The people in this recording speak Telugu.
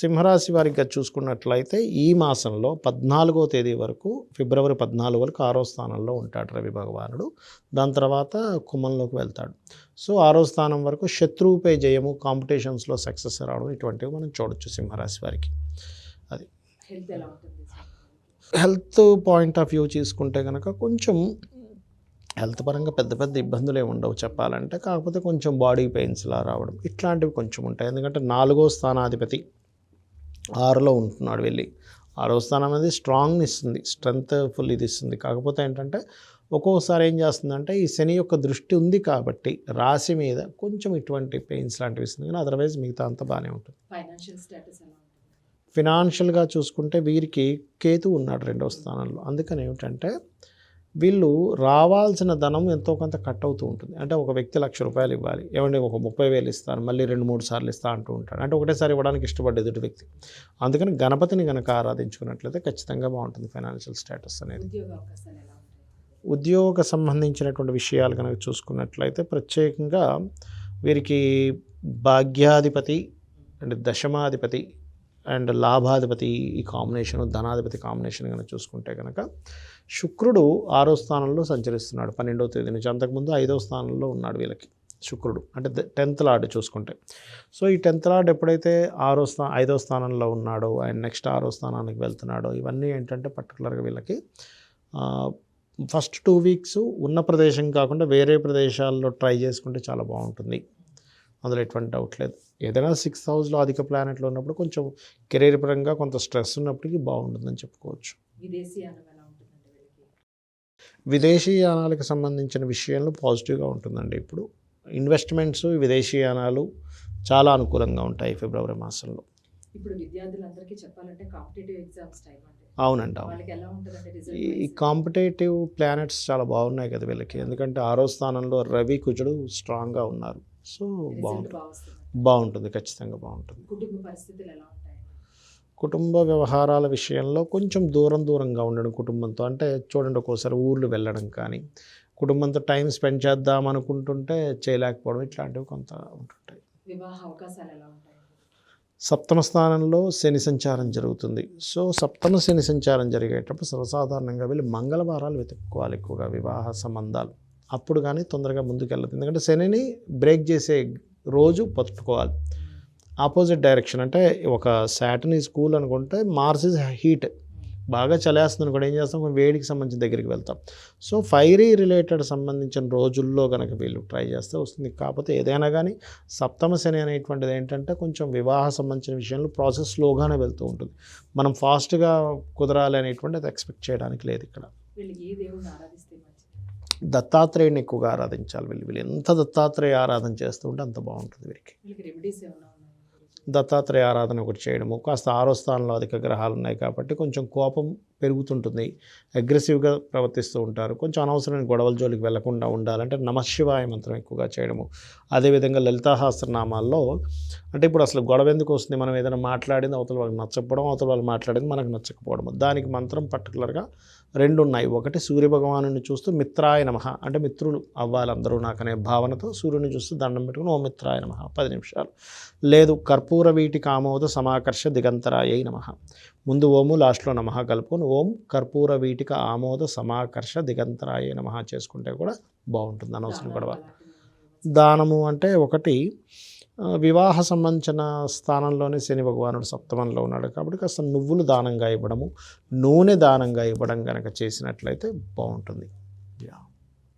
సింహరాశి వారికి చూసుకున్నట్లయితే ఈ మాసంలో పద్నాలుగో తేదీ వరకు ఫిబ్రవరి పద్నాలుగు వరకు ఆరో స్థానంలో ఉంటాడు రవి భగవానుడు. దాని తర్వాత కుంభంలోకి వెళ్తాడు. సో ఆరో స్థానం వరకు శత్రువుపై జయము కాంపిటీషన్స్లో సక్సెస్ రావడం ఇటువంటివి మనం చూడొచ్చు సింహరాశి వారికి. ఉంటుంది హెల్త్ పాయింట్ ఆఫ్ వ్యూ తీసుకుంటే కనుక కొంచెం హెల్త్ పరంగా పెద్ద పెద్ద ఇబ్బందులు ఏమి ఉండవు చెప్పాలంటే. కాకపోతే కొంచెం బాడీ పెయిన్స్లా రావడం ఇట్లాంటివి కొంచెం ఉంటాయి. ఎందుకంటే నాలుగో స్థానాధిపతి ఆరులో ఉంటున్నాడు వెళ్ళి. ఆరో స్థానం అనేది స్ట్రాంగ్ ఇస్తుంది స్ట్రెంగ్త్ ఫుల్ ఇది ఇస్తుంది. కాకపోతే ఏంటంటే ఒక్కొక్కసారి ఏం చేస్తుందంటే ఈ శని యొక్క దృష్టి ఉంది కాబట్టి రాశి మీద కొంచెం ఇటువంటి పెయిన్స్ లాంటివి ఇస్తుంది. కానీ అదర్వైజ్ మిగతా అంతా బాగానే ఉంటుంది? ఫినాన్షియల్గా చూసుకుంటే వీరికి కేతు ఉన్నాడు రెండవ స్థానంలో. అందుకని ఏమిటంటే వీళ్ళు రావాల్సిన ధనం ఎంతో కొంత కట్ అవుతూ ఉంటుంది. అంటే ఒక వ్యక్తి లక్ష రూపాయలు ఇవ్వాలి. ఏమంటే ఒక ముప్పై వేలు ఇస్తాను మళ్ళీ రెండు మూడు సార్లు ఇస్తా అంటూ ఉంటాడు. అంటే ఒకటేసారి ఇవ్వడానికి ఇష్టపడ్డ ఎదుటి వ్యక్తి. అందుకని గణపతిని కనుక ఆరాధించుకున్నట్లయితే ఖచ్చితంగా బాగుంటుంది ఫైనాన్షియల్ స్టేటస్ అనేది. ఉద్యోగ సంబంధించినటువంటి విషయాలు కనుక చూసుకున్నట్లయితే ప్రత్యేకంగా వీరికి భాగ్యాధిపతి అండ్ దశమాధిపతి అండ్ లాభాధిపతి ఈ కాంబినేషన్ ధనాధిపతి కాంబినేషన్ కనుక చూసుకుంటే కనుక శుక్రుడు ఆరో స్థానంలో సంచరిస్తున్నాడు పన్నెండో తేదీ నుంచి. అంతకుముందు ఐదో స్థానంలో ఉన్నాడు వీళ్ళకి శుక్రుడు. అంటే టెన్త్ లార్డ్ చూసుకుంటే. సో ఈ టెన్త్ లార్డ్ ఎప్పుడైతే ఆరో స్థా ఐదో స్థానంలో ఉన్నాడో అండ్ నెక్స్ట్ ఆరో స్థానానికి వెళ్తున్నాడో ఇవన్నీ ఏంటంటే పర్టికులర్గా వీళ్ళకి ఫస్ట్ టూ వీక్స్ ఉన్న ప్రదేశం కాకుండా వేరే ప్రదేశాల్లో ట్రై చేసుకుంటే చాలా బాగుంటుంది. అందులో ఎటువంటి డౌట్ లేదు. ఏదైనా సిక్స్ హౌస్లో అధిక ప్లానెట్లో ఉన్నప్పుడు కొంచెం కెరీర్ పరంగా కొంత స్ట్రెస్ ఉన్నప్పటికీ బాగుంటుందని చెప్పుకోవచ్చు. వీళ్ళకి? విదేశీయానాలకు సంబంధించిన విషయంలో పాజిటివ్గా ఉంటుందండి. ఇప్పుడు ఇన్వెస్ట్మెంట్స్ విదేశీయానాలు చాలా అనుకూలంగా ఉంటాయి ఫిబ్రవరి మాసంలో. ఇప్పుడు విద్యార్థులందరికీ చెప్పాలంటే కాంపిటేటివ్ ఎగ్జామ్స్ టైం అవునండి అవును. ఈ కాంపిటేటివ్ ప్లానెట్స్ చాలా బాగున్నాయి కదా వీళ్ళకి. ఎందుకంటే ఆరో స్థానంలో రవి కుజుడు స్ట్రాంగ్గా ఉన్నారు. సో బాగుంటుంది. బాగుంటుంది. ఖచ్చితంగా బాగుంటుంది. కుటుంబ వ్యవహారాల విషయంలో కొంచెం దూరం దూరంగా ఉండడం కుటుంబంతో. అంటే చూడండి ఒక్కోసారి ఊర్లు వెళ్ళడం కానీ కుటుంబంతో టైం స్పెండ్ చేద్దాం అనుకుంటుంటే చేయలేకపోవడం ఇట్లాంటివి కొంత ఉంటుంటాయి. వివాహ అవకాశాలు ఎలా ఉంటాయి? సప్తమ స్థానంలో శని సంచారం జరుగుతుంది. సో సప్తమ శని సంచారం జరిగేటప్పుడు సర్వసాధారణంగా వీళ్ళు మంగళవారాలు వెతుక్కోవాలి ఎక్కువగా వివాహ సంబంధాలు. అప్పుడు కానీ తొందరగా ముందుకెళ్ళదు. ఎందుకంటే శనిని బ్రేక్ చేసే రోజు పట్టుకోవాలి. ఆపోజిట్ డైరెక్షన్ అంటే ఒక సాటర్న్ ఈజ్ కూల్ అనుకుంటే మార్స్ ఇస్ హీట్. బాగా చలేస్తుంది అనుకోండి ఏం చేస్తాం? వేడికి సంబంధించిన దగ్గరికి వెళ్తాం. సో ఫైరీ రిలేటెడ్ సంబంధించిన రోజుల్లో కనుక వీళ్ళు ట్రై చేస్తే వస్తుంది. కాకపోతే ఏదైనా కానీ సప్తమ శని అనేటువంటిది ఏంటంటే కొంచెం వివాహ సంబంధించిన విషయంలో ప్రాసెస్ స్లోగానే వెళ్తూ ఉంటుంది. మనం ఫాస్ట్గా కుదరాలి అనేటువంటిది అది ఎక్స్పెక్ట్ చేయడానికి లేదు ఇక్కడ. వీళ్ళు ఏ దేవుడిని ఆరాధిస్తే మంచిది? దత్తాత్రేయుని ఎక్కువగా ఆరాధించాలి వీళ్ళు. వీళ్ళు ఎంత దత్తాత్రేయ ఆరాధన చేస్తూ ఉంటే అంత బాగుంటుంది వీరికి. దత్తాత్రేయ ఆరాధన ఒకటి చేయడము. కాస్త ఆరో స్థానంలో అధిక గ్రహాలు ఉన్నాయి కాబట్టి కొంచెం కోపం పెరుగుతుంటుంది. అగ్రెసివ్గా ప్రవర్తిస్తూ ఉంటారు. కొంచెం అనవసరమైన గొడవల జోలికి వెళ్ళకుండా ఉండాలంటే నమశివాయ మంత్రం ఎక్కువగా చేయడము. అదేవిధంగా లలితాహాస్త్రనామాల్లో అంటే ఇప్పుడు అసలు గొడవ ఎందుకు వస్తుంది? మనం ఏదైనా మాట్లాడింది అవతల వాళ్ళకి నచ్చకపోవడం అవతల వాళ్ళు మాట్లాడింది మనకు నచ్చకపోవడం దానికి మంత్రం పర్టికులర్గా రెండు ఉన్నాయి. ఒకటి సూర్యభగవాను చూస్తూ మిత్రాయ నమ అంటే మిత్రులు అవ్వాలి అందరూ నాకనే భావనతో సూర్యుని చూస్తూ దండం పెట్టుకుని ఓ మిత్రాయ నమ పది నిమిషాలు. లేదు కర్పూర వీటి కామోద సమాకర్ష దిగంతరాయ నమ. ముందు ఓము లాస్ట్లో నమ కలుపుకొని ఓం కర్పూర వీటిక ఆమోద సమాకర్ష దిగంతరాయ నమ చేసుకుంటే కూడా బాగుంటుంది అనవసరం గొడవ. దానము అంటే ఒకటి వివాహ సంబంధించిన స్థానంలోనే శని భగవానుడు సప్తమంలో ఉన్నాడు కాబట్టి కాస్త నువ్వులు దానంగా ఇవ్వడము నూనె దానంగా ఇవ్వడం కనుక చేసినట్లయితే బాగుంటుంది. యా.